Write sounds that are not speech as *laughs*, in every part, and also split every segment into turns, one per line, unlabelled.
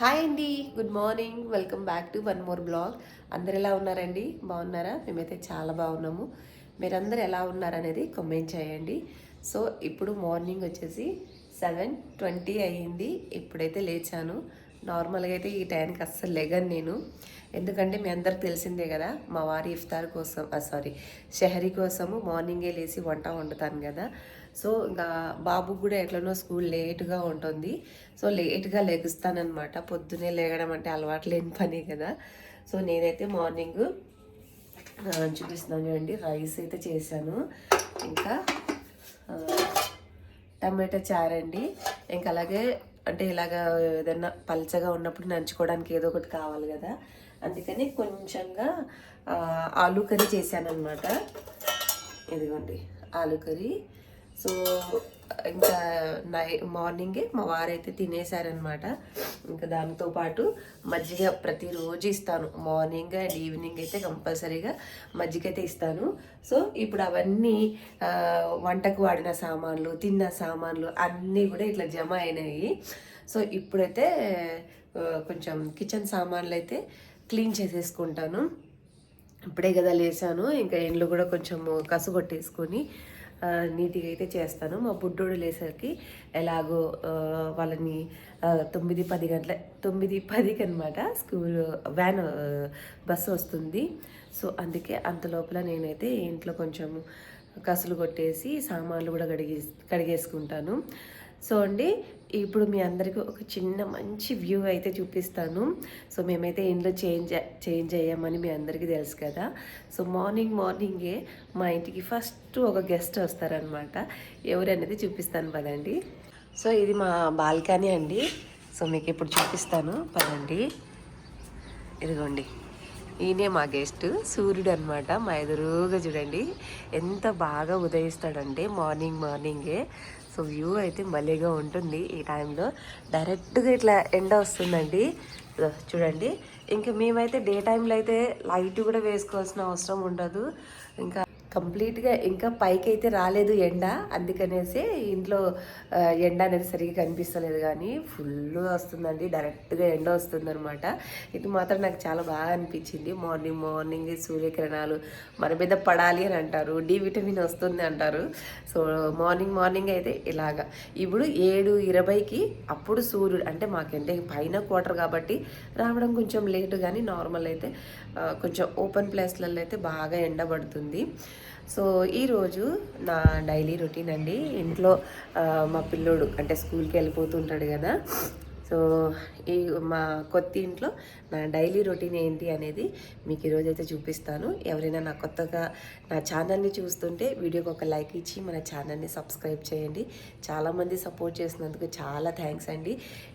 Hi అండి good morning. Welcome back to one more blog. అందరు ఎలా ఉన్నారండి? బాగున్నారా? మేమైతే చాలా బాగున్నాము. మీరందరూ ఎలా ఉన్నారనేది కమెంట్ చేయండి. సో ఇప్పుడు మార్నింగ్ వచ్చేసి సెవెన్ ట్వంటీ అయ్యింది. ఇప్పుడైతే లేచాను. నార్మల్గా అయితే ఈ టైంకి అస్సలు లెగను నేను. ఎందుకంటే మీ అందరికి తెలిసిందే కదా మా వారి ఇఫ్తార్ కోసం సారీ షహరీ కోసము మార్నింగే లేచి వంట వండుతాను కదా. సో ఇంకా బాబుకు కూడా ఎట్లనో స్కూల్ లేట్గా ఉంటుంది. సో లేట్గా లెగుస్తానమాట పొద్దునే లేగడం అంటే అలవాటు లేని పని కదా. సో నేనైతే మార్నింగ్ చూపిస్తున్నాను చూడండి రైస్ అయితే చేశాను. ఇంకా టమాటా చారు అండి ఇంకా అలాగే అంటే ఇలాగ ఏదైనా పల్చగా ఉన్నప్పుడు నంచుకోవడానికి ఏదో ఒకటి కావాలి కదా. అందుకని కొంచెంగా ఆలూ కర్రీ చేశాను అనమాట ఇదిగోండి ఆలూ కర్రీ. సో ఇంకా నై మార్నింగే మా వారైతే తినేశారనమాట ఇంకా దాంతో పాటు మజ్జిగ ప్రతిరోజు ఇస్తాను. మార్నింగ్ అండ్ ఈవినింగ్ అయితే కంపల్సరీగా మజ్జిగ అయితే ఇస్తాను. సో ఇప్పుడు అవన్నీ వంటకు వాడిన సామాన్లు తిన్న సామాన్లు అన్నీ కూడా ఇట్లా జమ అయినాయి. సో ఇప్పుడైతే కొంచెం కిచెన్ సామాన్లు అయితే క్లీన్ చేసేసుకుంటాను. ఇప్పుడే కదా లేసాను. ఇంకా ఇండ్లు కూడా కొంచెం కసు కొట్టేసుకొని నీట్గా అయితే చేస్తాను. మా బుడ్డోడు లేసరికి ఎలాగో వాళ్ళని తొమ్మిది పది గంటల తొమ్మిది పదికి అనమాట స్కూల్ వ్యాన్ బస్సు వస్తుంది. సో అందుకే అంత లోపల నేనైతే ఇంట్లో కొంచెం కసులు కొట్టేసి సామాన్లు కూడా కడిగే కడిగేసుకుంటాను. సో అండి ఇప్పుడు మీ అందరికీ ఒక చిన్న మంచి వ్యూ అయితే చూపిస్తాను. సో మేమైతే ఇంట్లో చేంజ్ చేంజ్ అయ్యామని మీ అందరికీ తెలుసు కదా. సో మార్నింగ్ మార్నింగే మా ఇంటికి ఫస్ట్ ఒక గెస్ట్ వస్తారనమాట. ఎవరు అనేది చూపిస్తాను పదండి. సో ఇది మా బాల్కనీ అండి. సో మీకు ఇప్పుడు చూపిస్తాను పదండి. ఇదిగోండి ఈయనే మా గెస్ట్ సూర్యుడు అనమాట మా ఎదురుగా చూడండి. ఎంత బాగా ఉదయిస్తాడంటే మార్నింగ్ మార్నింగే. సో వ్యూ అయితే మళ్ళీగా ఉంటుంది ఈ టైంలో. డైరెక్ట్గా ఇట్లా ఎండ వస్తుందండి. చూడండి. ఇంకా మేమైతే డే టైంలో అయితే లైట్ కూడా వేసుకోవాల్సిన అవసరం ఉండదు. ఇంకా కంప్లీట్గా ఇంకా పైకి అయితే రాలేదు ఎండ. అందుకనేసి ఇంట్లో ఎండ అనేది సరిగ్గా కనిపిస్తలేదు కానీ ఫుల్ వస్తుందండి. డైరెక్ట్గా ఎండ వస్తుందనమాట ఇది మాత్రం నాకు చాలా బాగా అనిపించింది. మార్నింగ్ మార్నింగ్ సూర్యకిరణాలు మన మీద పడాలి అని అంటారు. డి విటమిన్ వస్తుంది అంటారు. సో మార్నింగ్ మార్నింగ్ అయితే ఇలాగా. ఇప్పుడు ఏడు ఇరవైకి అప్పుడు సూర్యుడు అంటే మాకంటే పైన క్వార్టర్ కాబట్టి రావడం కొంచెం లేటు కానీ నార్మల్ అయితే కొంచెం ఓపెన్ ప్లేస్లలో అయితే బాగా ఎండబడుతుంది సో ఈరోజు నా డైలీ రొటీన్ అండి. ఇంట్లో మా పిల్లోడు అంటే స్కూల్కి వెళ్ళిపోతుంటాడు కదా. సో ఈ మా కొత్త ఇంట్లో నా డైలీ రొటీన్ ఏంటి అనేది మీకు ఈరోజు అయితే చూపిస్తాను. ఎవరైనా నా కొత్తగా నా ఛానల్ని చూస్తుంటే వీడియోకి ఒక లైక్ ఇచ్చి మన ఛానల్ని సబ్స్క్రైబ్ చేయండి. చాలామంది సపోర్ట్ చేసినందుకు చాలా థ్యాంక్స్ అండి.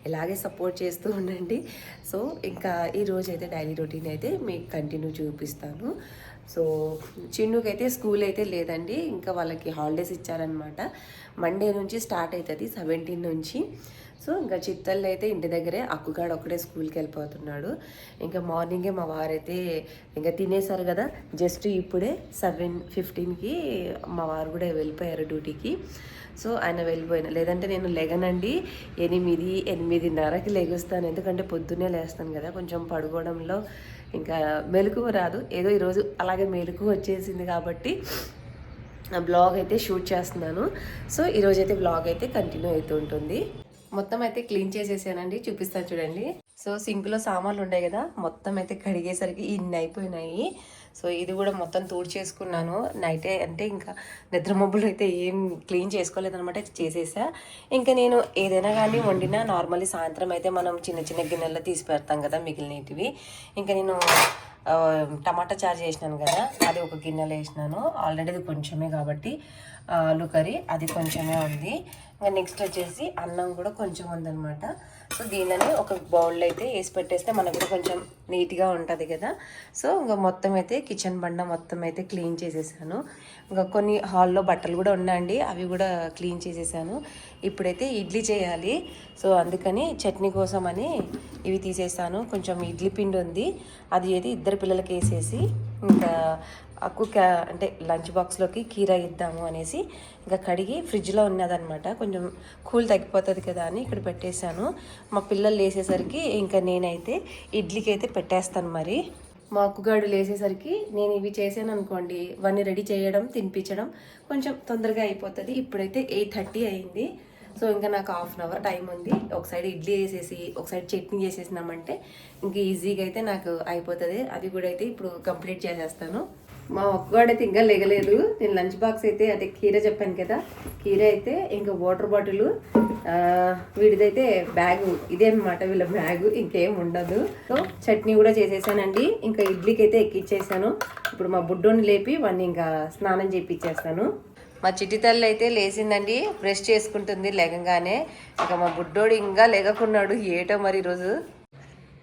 ఇలాగే సపోర్ట్ చేస్తూ ఉండండి. సో ఇంకా ఈరోజు అయితే డైలీ రొటీన్ అయితే మీకు కంటిన్యూ చూపిస్తాను. సో చిన్నుకైతే స్కూల్ అయితే లేదండి. ఇంకా వాళ్ళకి హాలిడేస్ ఇచ్చారనమాట మండే నుంచి స్టార్ట్ అవుతుంది సెవెంటీన్ నుంచి. సో ఇంకా చిత్తల్లో అయితే ఇంటి దగ్గరే అక్కుగాడు ఒక్కడే స్కూల్కి వెళ్ళిపోతున్నాడు. ఇంకా మార్నింగే మా వారైతే ఇంకా తినేశారు కదా జస్ట్ ఇప్పుడే సెవెన్ ఫిఫ్టీన్కి మా వారు కూడా వెళ్ళిపోయారు డ్యూటీకి. సో ఆయన వెళ్ళిపోయిన. లేదంటే నేను లెగనండి. ఎనిమిది ఎనిమిదిన్నరకి లెగుస్తాను. ఎందుకంటే పొద్దున్నే లేస్తాను కదా. కొంచెం పడుకోవడంలో ఇంకా మెలకువ రాదు. ఏదో ఈరోజు అలాగే మెలకువ వచ్చేసింది కాబట్టి ఆ బ్లాగ్ అయితే షూట్ చేస్తున్నాను. సో ఈరోజు అయితే బ్లాగ్ అయితే కంటిన్యూ అవుతూ ఉంటుంది. మొత్తం అయితే క్లీన్ చేసేసానండి. చూపిస్తాను చూడండి. సో సింక్లో సామాన్లు ఉన్నాయి కదా. మొత్తం అయితే కడిగేసరికి ఇన్ని అయిపోయినాయి. సో ఇది కూడా మొత్తం తూడు చేసుకున్నాను నైటే అంటే ఇంకా నిద్ర మబ్బులు అయితే ఏం క్లీన్ చేసుకోలేదనమాట చేసేసా. ఇంకా నేను ఏదైనా కానీ వండినా నార్మల్లీ సాయంత్రం అయితే మనం చిన్న చిన్న గిన్నెల్లో తీసి పెడతాం కదా మిగిలినవి ఇంకా నేను టమాటా చారు చేసినాను కదా అది ఒక గిన్నెలో వేసినాను. ఆల్రెడీ అది కొంచెమే కాబట్టి ఆలు కర్రీ అది కొంచెమే ఉంది. ఇంకా నెక్స్ట్ వచ్చేసి అన్నం కూడా కొంచెం ఉందన్నమాట. సో దీనిని ఒక బౌల్లో అయితే వేసి పెట్టేస్తే మనకు కూడా కొంచెం నీట్గా ఉంటుంది కదా. సో ఇంకా మొత్తం అయితే కిచెన్ బండ మొత్తం అయితే క్లీన్ చేసేసాను. ఇంకా కొన్ని హాల్లో బట్టలు కూడా ఉన్నాయండి అవి కూడా క్లీన్ చేసేసాను. ఇప్పుడైతే ఇడ్లీ చేయాలి. సో అందుకని చట్నీ కోసం అని ఇవి తీసేసాను. కొంచెం ఇడ్లీ పిండి ఉంది అది అయితే ఇద్దరు పిల్లలకి వేసేసి ఇంకా అక్కు క్యా అంటే లంచ్ బాక్స్లోకి కీరా ఇద్దాము అనేసి ఇంకా కడిగి ఫ్రిడ్జ్లో ఉన్నదనమాట కొంచెం కూల్ తగ్గిపోతుంది కదా అని ఇక్కడ పెట్టేశాను. మా పిల్లలు లేసేసరికి ఇంకా నేనైతే ఇడ్లీకి అయితే పెట్టేస్తాను మరి. మా అక్కుగాడు లేసేసరికి నేను ఇవి చేశాను అనుకోండి ఇవన్నీ రెడీ చేయడం తినిపించడం కొంచెం తొందరగా అయిపోతుంది. ఇప్పుడైతే ఎయిట్ థర్టీ అయింది. సో ఇంకా నాకు హాఫ్ అన్ అవర్ టైం ఉంది. ఒక సైడ్ ఇడ్లీ వేసేసి ఒక సైడ్ చట్నీ చేసేసినామంటే ఇంక ఈజీగా అయితే నాకు అయిపోతుంది. అది కూడా అయితే ఇప్పుడు కంప్లీట్ చేసేస్తాను. మా ఒక్కవాడైతే ఇంకా లేగలేదు. నేను లంచ్ బాక్స్ అయితే అదే కీర చెప్పాను కదా కీర అయితే ఇంకా వాటర్ బాటిల్ వీడిదైతే బ్యాగు. ఇదే అనమాట వీళ్ళ బ్యాగు ఇంకేం ఉండదు. సో చట్నీ కూడా చేసేసానండి. ఇంకా ఇడ్లీకి అయితే ఎక్కిచ్చేసాను. ఇప్పుడు మా బుడ్డోని లేపి వాడిని ఇంకా స్నానం చేపిచ్చేస్తాను. మా చిట్టి తల్లి అయితే లేచిందండి బ్రష్ చేసుకుంటుంది లేగంగానే. ఇంకా మా బుడ్డోడు ఇంకా లేగకున్నాడు ఏటో మరి ఈరోజు.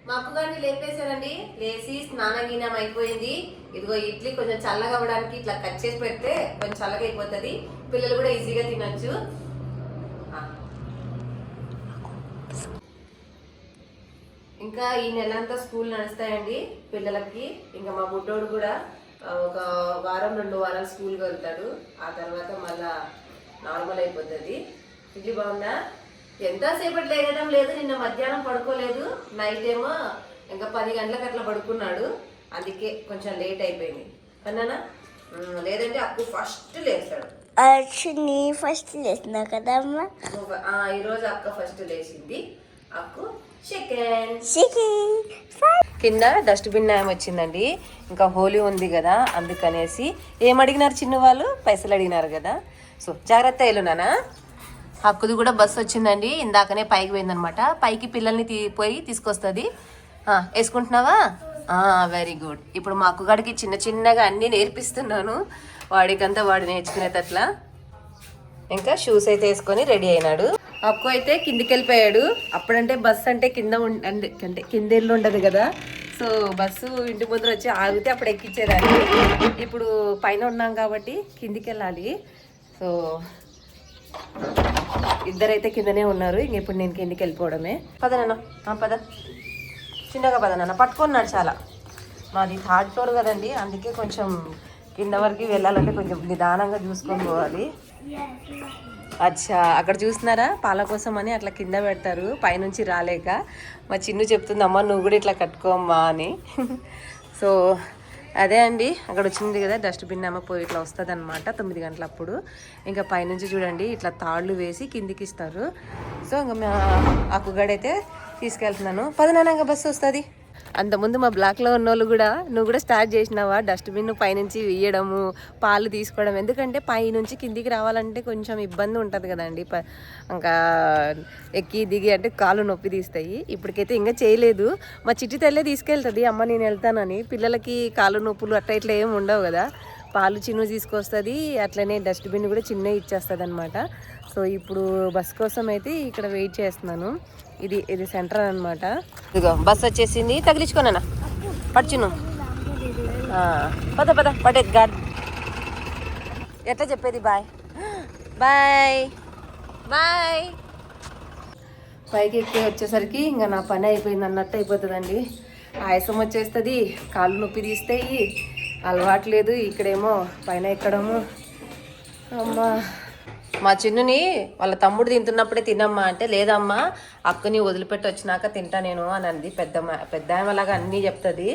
మా అప్పుగారిని లేపేశారండి. లేచి స్నానం గీనం అయిపోయింది. ఇదిగో ఇడ్లీ కొంచెం చల్లగా అవ్వడానికి ఇట్లా కట్ చేసి పెడితే కొంచెం చల్లగా అయిపోతుంది. పిల్లలు కూడా ఈజీగా తినొచ్చు. ఇంకా ఈ నెల అంతా స్కూల్ నడుస్తాయండి పిల్లలకి. ఇంకా మా బుడ్డోడు కూడా ఒక వారం రెండు వారాలు స్కూల్కి వెళ్తాడు. ఆ తర్వాత మళ్ళా నార్మల్ అయిపోతుంది. ఇది బాగుందా? ఎంతసేపటి లేగడం లేదు నిన్న మధ్యాహ్నం పడుకోలేదు. నైట్ ఏమో ఇంకా పది గంటలకు అట్లా పడుకున్నాడు. అందుకే కొంచెం లేట్ అయిపోయింది. అన్నానా? లేదంటే అప్పు ఫస్ట్ లేస్తాడు.
యాక్చువల్లీ ఫస్ట్ లేసిన కదమ్మా
ఈరోజు అక్క ఫస్ట్ లేచింది. అక్కు కింద డస్ట్బిన్ న్యాయం వచ్చిందండి. ఇంకా హోలీ ఉంది కదా అందుకనేసి ఏం అడిగినారు చిన్న వాళ్ళు పైసలు అడిగినారు కదా. సో జాగ్రత్త వెళ్ళునానా హక్కుది కూడా బస్సు వచ్చిందండి. ఇందాకనే పైకి పోయిందనమాట. పైకి పిల్లల్ని తీ పోయి తీసుకొస్తుంది. వేసుకుంటున్నావా? వెరీ గుడ్ ఇప్పుడు మా అక్కగాడికి చిన్న చిన్నగా అన్నీ నేర్పిస్తున్నాను. వాడికంతా వాడు నేర్చుకునేటట్లా. ఇంకా షూస్ అయితే వేసుకొని రెడీ అయినాడు. అక్కు అయితే కిందికి వెళ్ళిపోయాడు అప్పుడంటే బస్సు అంటే కింద అంటే కింద ఇల్లు ఉండదు కదా. సో బస్సు ఇంటి ముందర వచ్చి ఆగితే అప్పుడు ఎక్కించేదాన్ని ఇప్పుడు పైన ఉన్నాం కాబట్టి కిందికి వెళ్ళాలి సో ఇద్దరైతే కిందనే ఉన్నారు. ఇంక ఇప్పుడు నేను కిందికి వెళ్ళిపోవడమే. పద నాన్న. పద. చిన్నగా పద నాన్న. పట్టుకున్నాడు చాలా. మాది థర్డ్ ఫ్లోర్ కదండి. అందుకే కొంచెం కింద వరకు వెళ్ళాలంటే కొంచెం నిదానంగా చూసుకొని పోవాలి. అచ్చా అక్కడ చూస్తున్నారా? పాల కోసం అని అట్లా కింద పెడతారు. పైనుంచి రాలేక. మా చిన్ను చెప్తుంది అమ్మ నువ్వు కూడా ఇట్లా కట్టుకోమ్మా అని. *laughs* సో అదే అండి అక్కడ వచ్చింది కదా డస్ట్బిన్ అమ్మ పోయి ఇట్లా వస్తుంది అనమాట తొమ్మిది గంటలప్పుడు. ఇంకా పైనుంచి చూడండి ఇట్లా తాళ్ళు వేసి కిందికి ఇస్తారు సో ఇంకా మా అక్కుగడైతే తీసుకెళ్తున్నాను. పదనానంగా బస్సు వస్తుంది. అంతకుముందు మా బ్లాక్లో ఉన్న వాళ్ళు కూడా నువ్వు కూడా స్టార్ట్ చేసినావా? డస్ట్బిన్ పైనుంచి వేయడము పాలు తీసుకోవడం. ఎందుకంటే పైనుంచి కిందికి రావాలంటే కొంచెం ఇబ్బంది ఉంటుంది కదండి. ప- ఇంకా ఎక్కి దిగి అంటే కాళ్ళు నొప్పి తీస్తాయి. ఇప్పటికైతే ఇంకా చేయలేదు. మా చిట్టి తల్లే తీసుకెళ్తుంది. అమ్మ నేను వెళ్తానని. పిల్లలకి కాళ్ళు నొప్పులు అట్లా ఇట్లా ఏమి ఉండవు కదా. పాలు చిన్న తీసుకొస్తుంది అట్లనే డస్ట్బిన్ కూడా చిన్న ఇచ్చేస్తుంది అనమాట సో ఇప్పుడు బస్ కోసం అయితే ఇక్కడ వెయిట్ చేస్తున్నాను. ఇది ఇది సెంటర్ అనమాట ఇదిగో బస్ వచ్చేసింది. తగిలించుకోనా పడుచును పద పద పడేది గాడ్. ఎట్లా చెప్పేది? బాయ్. బాయ్. బాయ్. పైకి ఎక్కి వచ్చేసరికి ఇంకా నా పని అయిపోయింది అన్నట్టు అయిపోతుందండి. ఆయాసం వచ్చేస్తుంది కాళ్ళు నొప్పి తీస్తాయి. అలవాటు లేదు ఇక్కడేమో పైన ఎక్కడము. అమ్మా. మా చిన్నుని వాళ్ళ తమ్ముడు తింటున్నప్పుడే తినమ్మా అంటే లేదమ్మా అక్కని వదిలిపెట్టి వచ్చినాక తింటా నేను అని అంది పెద్దమ్మ. పెద్ద ఆమెలాగా అన్నీ చెప్తుంది.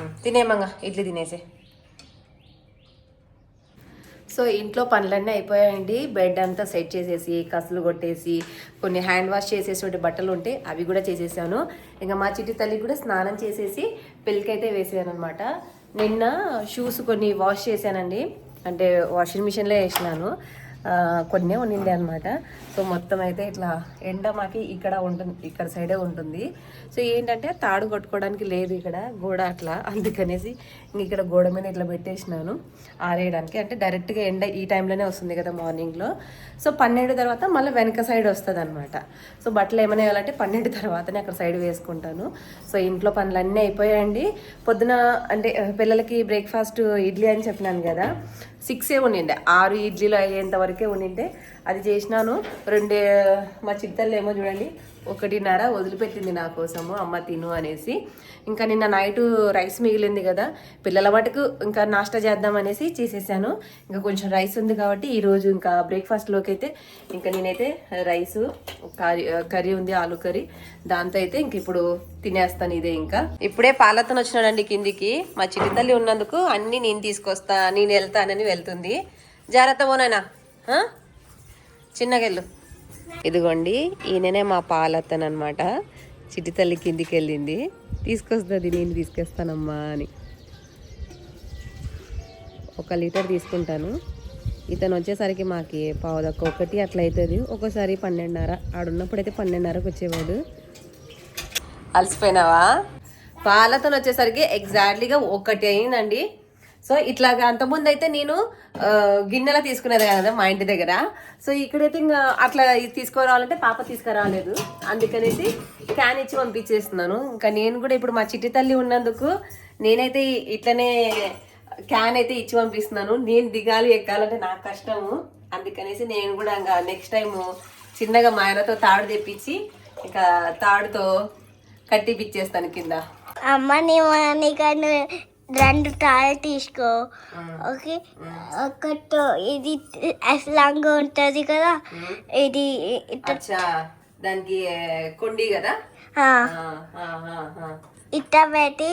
ఉమ్, తినేమంగా ఇడ్లీ తినేసే. సో ఇంట్లో పనులన్నీ అయిపోయాయండి. బెడ్ అంతా సెట్ చేసేసి కసులు కొట్టేసి కొన్ని హ్యాండ్ వాష్ చేసేటువంటి బట్టలు ఉంటే అవి కూడా చేసేసాను. ఇంకా మా చిట్టి తల్లికి కూడా స్నానం చేసేసి పెళ్ళికైతే వేసాను అనమాట నిన్న షూస్ కొన్ని వాష్ చేశానండి. అంటే వాషింగ్ మిషన్లో వేసినాను. కొన్నే ఉండింది అనమాట సో మొత్తం అయితే ఇట్లా ఎండ మాకి ఇక్కడ ఉంటుంది ఇక్కడ సైడే ఉంటుంది. సో ఏంటంటే తాడు కొట్టుకోవడానికి లేదు ఇక్కడ గోడ అట్లా. అందుకనేసి ఇక్కడ గోడ మీద ఇట్లా పెట్టేసినాను ఆరేయడానికి. అంటే డైరెక్ట్గా ఎండ ఈ టైంలోనే వస్తుంది కదా మార్నింగ్లో. సో పన్నెండు తర్వాత మళ్ళీ వెనక సైడ్ వస్తుంది అనమాట సో బట్టలు ఏమైనా వేయాలంటే పన్నెండు తర్వాతనే అక్కడ సైడ్ వేసుకుంటాను. సో ఇంట్లో పనులన్నీ అయిపోయాయండి. పొద్దున అంటే పిల్లలకి బ్రేక్ఫాస్ట్ ఇడ్లీ అని చెప్పినాను కదా. సిక్సే ఉండిండే. ఆరు ఇడ్లీలు అయ్యేంత వరకే ఉండిండే అది చేసినాను. రెండు మా చిత్తలు ఏమో చూడండి ఒకటిన్నర వదిలిపెట్టింది నా కోసము అమ్మ తిను అనేసి. ఇంకా నిన్న నైట్ రైస్ మిగిలింది కదా పిల్లల మటుకు ఇంకా నాష్టా చేద్దాం అనేసి చేసేసాను. ఇంకా కొంచెం రైస్ ఉంది కాబట్టి ఈరోజు ఇంకా బ్రేక్ఫాస్ట్లోకి అయితే ఇంకా నేనైతే రైస్ కర్రీ కర్రీ ఉంది ఆలు కర్రీ. దాంతో అయితే ఇంక ఇప్పుడు తినేస్తాను ఇదే ఇంకా. ఇప్పుడే పాలతను వచ్చినాడండి కిందికి. మా చిట్టి తల్లి ఉన్నందుకు అన్నీ నేను తీసుకొస్తా నేను వెళ్తానని వెళ్తుంది. జాగ్రత్త పోనైనా చిన్నగెళ్ళు. ఇదిగోండి ఈయననే మా పాలత్తన్ అనమాట చిట్టి తల్లి కిందికి వెళ్ళింది తీసుకొస్తుంది నేను తీసుకొస్తానమ్మా అని. ఒక లీటర్ తీసుకుంటాను. ఇతను వచ్చేసరికి మాకి పావుదక్క ఒకటి అట్లా అవుతుంది. ఒక్కోసారి పన్నెండున్నర ఆడున్నప్పుడైతే పన్నెండున్నరకు వచ్చేవాడు. అలసిపోయినావా? పాలతోని వచ్చేసరికి ఎగ్జాక్ట్లీగా ఒకటి అయిందండి. సో ఇట్లాగా అంతకుముందు అయితే నేను గిన్నెలా గిన్నెలో తీసుకునేది కదా మా ఇంటి దగ్గర. సో ఇక్కడైతే ఇంకా అట్లా ఇది తీసుకురావాలంటే పాప తీసుకురాలేదు. అందుకనేసి క్యాన్ ఇచ్చి పంపించేస్తున్నాను. ఇంకా నేను కూడా ఇప్పుడు మా చిట్టి తల్లి ఉన్నందుకు నేనైతే ఇట్లనే క్యాన్ అయితే ఇచ్చి పంపిస్తున్నాను. నేను దిగాలి ఎక్కాలంటే నాకు కష్టము. అందుకనేసి నేను కూడా ఇంకా నెక్స్ట్ టైం చిన్నగా మా ఆయనతో తాడు తెప్పించి ఇంకా తాడుతో కట్టిపిచ్చేస్తాను కింద.
అమ్మ నీ నీకు రెండు టాయ్ తీసుకో. ఓకే? ఒకటి ఇది అసలాంగా ఉంటుంది కదా. ఇది
దానికి కొండి కదా.
ఇట్ట పెట్టి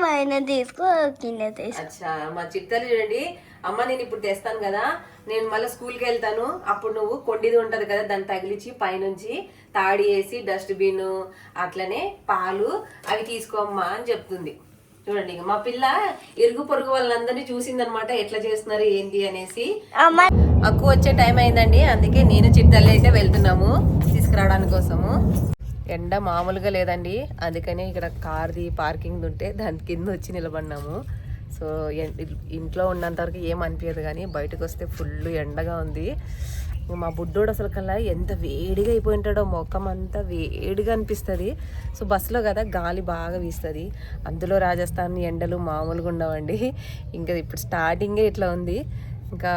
పైన తీసుకో కింద తీసుకో.
మా చిట్టలు చూడండి అమ్మ నేను ఇప్పుడు తెస్తాను కదా నేను మళ్ళీ స్కూల్కి వెళ్తాను అప్పుడు నువ్వు కొండిది ఉంటది కదా దాన్ని తగిలించి పైనుంచి తాడి వేసి డస్ట్బిన్ అట్లనే పాలు అవి తీసుకోమ్మా అని చెప్తుంది. చూడండి ఇక మా పిల్ల ఇరుగు పొరుగు వాళ్ళందరినీ చూసిందనమాట ఎట్లా చేస్తున్నారు ఏంటి అనేసి. అక్కు వచ్చే టైం అయిందండి అందుకే నేను చిట్టల్లి అయితే వెళ్తున్నాము తీసుకురావడానికి కోసము. ఎండ మామూలుగా లేదండి అందుకని ఇక్కడ కార్ది పార్కింగ్ ఉంటే దాని కింద వచ్చి నిలబడినాము. సో ఇంట్లో ఉన్నంత వరకు ఏం అనిపించదు కానీ బయటకు వస్తే ఫుల్ ఎండగా ఉంది. మా బుడ్డోడు అసలు కల్లా ఎంత వేడిగా అయిపోయి ఉంటాడో మొఖం అంతా వేడిగా అనిపిస్తుంది. సో బస్సులో కదా గాలి బాగా వీస్తుంది. అందులో రాజస్థాన్ ఎండలు మామూలుగా ఉండవండి. ఇంకా ఇప్పుడు స్టార్టింగే ఇట్లా ఉంది. ఇంకా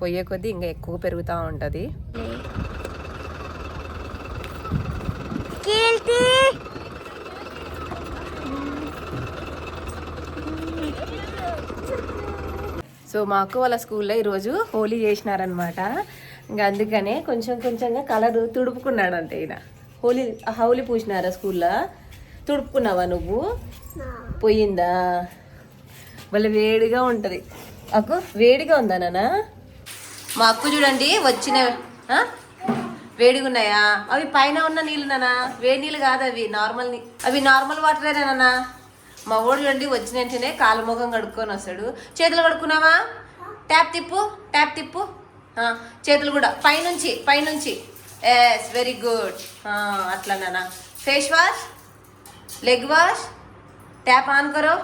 పోయే కొద్దీ ఇంకా ఎక్కువ పెరుగుతూ ఉంటుంది. సో మా అక్క వాళ్ళ స్కూల్లో ఈరోజు హోలీ చేసినారనమాట ఇంకా అందుకనే కొంచెం కొంచెంగా కలర్ తుడుపుకున్నాడంట ఈయన. హోలీ హౌలి పూసినారా స్కూల్లో? తుడుపుకున్నావా నువ్వు? పోయిందా? మళ్ళీ వేడిగా ఉంటుంది. అక్కు వేడిగా ఉందా నాన్న? మా అక్కు చూడండి వచ్చిన వేడిగా ఉన్నాయా అవి పైన ఉన్న నీళ్ళు నానా వేడి నీళ్ళు కాదు అవి నార్మల్ అవి నార్మల్ వాటరేనా నాన్న. మా ఓడి చూడండి వచ్చిన వెంటనే కాలు ముఖం కడుక్కొని వస్తాడు. చేతులు కడుక్కున్నావా? ట్యాప్ తిప్పు ట్యాప్ తిప్పు. చేతులు కూడా పైనుంచి పైనుంచి ఎస్ వెరీ గుడ్ అట్లా నాన్న face wash leg wash tap on करो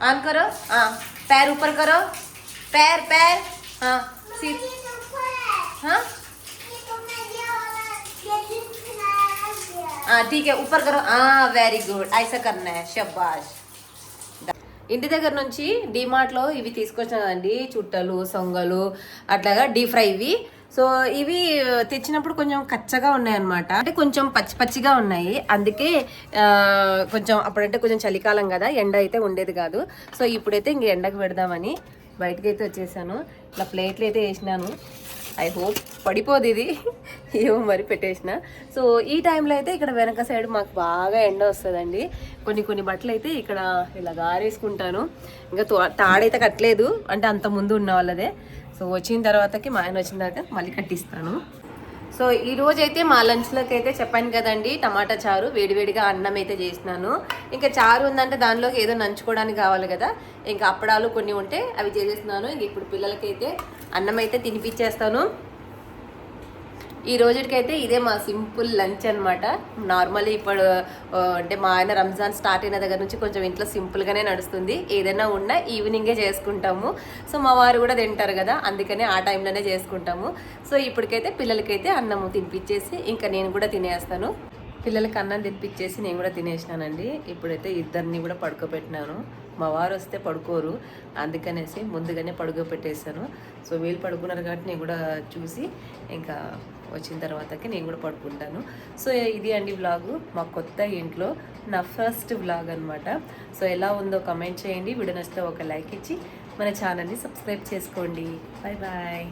ऑन करो हाँ पैर ऊपर करो पैर पैर हाँ सीट हाँ हाँ ठीक है ऊपर करो हाँ वेरी गुड ऐसा करना है शबाश ఇంటి దగ్గర నుంచి డిమార్ట్లో ఇవి తీసుకొచ్చిన కదండి చుట్టలు సొంగలు అట్లాగా డీప్ ఫ్రై ఇవి. సో ఇవి తెచ్చినప్పుడు కొంచెం కచ్చగా ఉన్నాయి అనమాట అంటే కొంచెం పచ్చి పచ్చిగా ఉన్నాయి. అందుకే కొంచెం అప్పుడంటే కొంచెం చలికాలం కదా ఎండ అయితే ఉండేది కాదు. సో ఇప్పుడైతే ఇంక ఎండకు పెడదామని బయటకి అయితే వచ్చేసాను. ఇట్లా ప్లేట్లు అయితే వేసినాను. ఐ హోప్ పడిపోదు ఇది. ఏమో మరి పెట్టేసిన. సో ఈ టైంలో అయితే ఇక్కడ వెనక సైడ్ మాకు బాగా ఎండ వస్తుందండి. కొన్ని కొన్ని బట్టలు అయితే ఇక్కడ ఇలా గారేసుకుంటాను. ఇంకా తో- తాడైతే కట్టలేదు. అంటే అంత ముందు ఉన్న వాళ్ళదే. సో వచ్చిన తర్వాతకి మా ఆయన వచ్చిన తర్వాత మళ్ళీ కట్టిస్తాను. సో ఈ రోజు అయితే మా లంచ్లోకి అయితే చెప్పాను కదండి టమాటా చారు వేడివేడిగా అన్నం అయితే చేసినాను. ఇంకా చారు ఉందంటే దానిలోకి ఏదో నంచుకోవడానికి కావాలి కదా. ఇంకా అప్పడాలు కొన్ని ఉంటే అవి చేసేస్తున్నాను. ఇంక ఇప్పుడు పిల్లలకైతే అన్నం అయితే తినిపించేస్తాను ఈ రోజుకైతే ఇదే మా సింపుల్ లంచ్ అనమాట నార్మల్లీ ఇప్పుడు అంటే మా ఆయన రంజాన్ స్టార్ట్ అయిన దగ్గర నుంచి కొంచెం ఇంట్లో సింపుల్గానే నడుస్తుంది. ఏదైనా ఉన్నా ఈవినింగే చేసుకుంటాము. సో మా వారు కూడా తింటారు కదా అందుకనే ఆ టైంలోనే చేసుకుంటాము. సో ఇప్పటికైతే పిల్లలకైతే అన్నము తినిపించేసి ఇంకా నేను కూడా తినేస్తాను. పిల్లలకి అన్నం తినిపించేసి నేను కూడా తినేసినానండి. ఇప్పుడైతే ఇద్దరిని కూడా పడుకోబెట్టినాను. మా వారు వస్తే పడుకోరు. అందుకనేసి ముందుగానే పడుకోబెట్టేశాను సో వీళ్ళు పడుకున్నారు కాబట్టి నేను కూడా చూసి ఇంకా వచ్చిన తర్వాతకి నేను కూడా పడుకుంటాను. సో ఇది అండి వ్లాగు. మా కొత్త ఇంట్లో నా ఫస్ట్ వ్లాగ్ అనమాట సో ఎలా ఉందో కమెంట్ చేయండి. వీడియో నచ్చితే ఒక లైక్ ఇచ్చి మన ఛానల్ని సబ్స్క్రైబ్ చేసుకోండి. Bye bye.